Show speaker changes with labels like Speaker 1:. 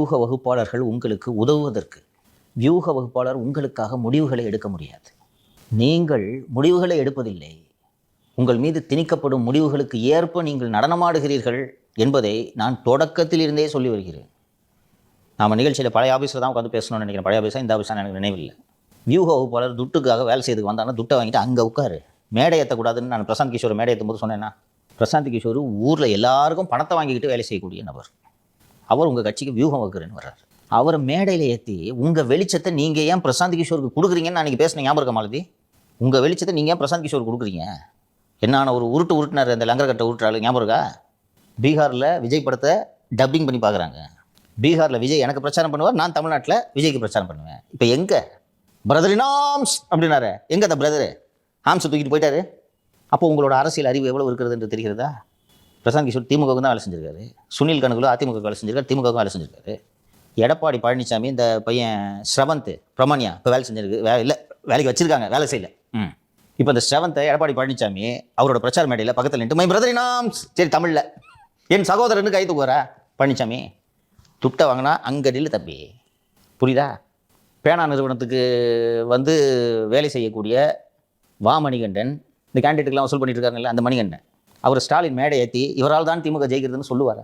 Speaker 1: வியூக வகுப்பாளர்கள் உங்களுக்கு உதவுவதற்கு வியூக வகுப்பாளர் உங்களுக்காக முடிவுகளை எடுக்க முடியாது. நீங்கள் முடிவுகளை எடுப்பதில்லை. உங்கள் மீது திணிக்கப்படும் முடிவுகளுக்கு ஏற்ப நீங்கள் நடனமாடுகிறீர்கள் என்பதை நான் தொடக்கத்திலிருந்தே சொல்லி வருகிறேன். நாம் நிகழ்ச்சியில் பழைய ஆஃபீஸில் தான் உட்காந்து பேசணும்னு நினைக்கிறேன். பழைய ஆஃபீஸாக இந்த ஆஃபீஸாக எனக்கு நினைவில்லை. வியூக வகுப்பாளர் துட்டுக்காக வேலை செய்து வந்தாங்கன்னா துட்டை வாங்கிட்டு அங்கே உட்காரு. மேடை ஏற்றக்கூடாதுன்னு நான் பிரசாந்த் கிஷோர் மேடை ஏற்றும் போது சொன்னேன்னா பிரசாந்த் கிஷோர் ஊரில் எல்லாருக்கும் பணத்தை வாங்கிக்கிட்டு வேலை செய்யக்கூடிய நபர். அவர் உங்கள் கட்சிக்கு வியூகம் வகுக்கிறேன்னு வர்றார். அவரை மேடையில் ஏற்றி உங்கள் வெளிச்சத்தை நீங்கள் ஏன் பிரசாந்த் கிஷோருக்கு கொடுக்குறீங்கன்னு நான் அன்றைக்கி பேசின ஞாபகம் மாலதி? உங்கள் வெளிச்சத்தை நீங்கள் ஏன் பிரசாந்த் கிஷோர் கொடுக்குறீங்க? என்னான ஒரு உருட்டு உருட்டினார் அந்த லங்கர்கட்டை உருட்டுறாள் ஞாபகம் இருக்கா? பீகாரில் விஜய் படத்தை டப்பிங் பண்ணி பார்க்குறாங்க பீகாரில் விஜய் எனக்கு பிரச்சாரம் பண்ணுவார் நான் தமிழ்நாட்டில் விஜய்க்கு பிரச்சாரம் பண்ணுவேன். இப்போ எங்கே? பிரதரின் ஆம்ஸ் அப்படின்னாரு. எங்கே அந்த பிரதரு ஆம்ஸை தூக்கிட்டு போயிட்டாரு. அப்போ உங்களோட அரசியல் அறிவு எவ்வளோ இருக்கிறது என்று தெரிகிறதா? பிரசாந்த் கிஷோர் திமுகவுக்கு தான் வேலை செஞ்சிருக்காரு. சுனில் கணக்குல அதிமுக வேலை செஞ்சிருக்காரு திமுகவுக்கு வேலை செஞ்சிருக்காரு. எடப்பாடி பழனிசாமி இந்த பையன் ஸ்ரவந்த் பிரமணியா இப்போ வேலை செஞ்சிருக்கு. வே இல்லை வேலைக்கு வச்சிருக்காங்க வேலை செய்யல. ம். இப்போ இந்த ஸ்ரவந்தை எடப்பாடி பழனிசாமி அவரோட பிரச்சார மேடையில் பக்கத்தில் நின்று மை பிரதர் நாம்ஸ் சரி தமிழில். என் சகோதரனுக்கு கை தூக்குவாரா? பழனிசாமி துட்டை வாங்கினா அங்கே நில்லு தம்பி. புரியுதா? பேனா நிறுவனத்துக்கு வந்து வேலை செய்யக்கூடிய வா மணிகண்டன் இந்த கேண்டிடேட்டுக்கெல்லாம் வசூல் பண்ணிட்டு இருக்காங்கல்ல அந்த மணிகண்டன். அவர் ஸ்டாலின் மேடை ஏற்றி இவரால் தான் திமுக ஜெயிக்கிறதுன்னு சொல்லுவார்?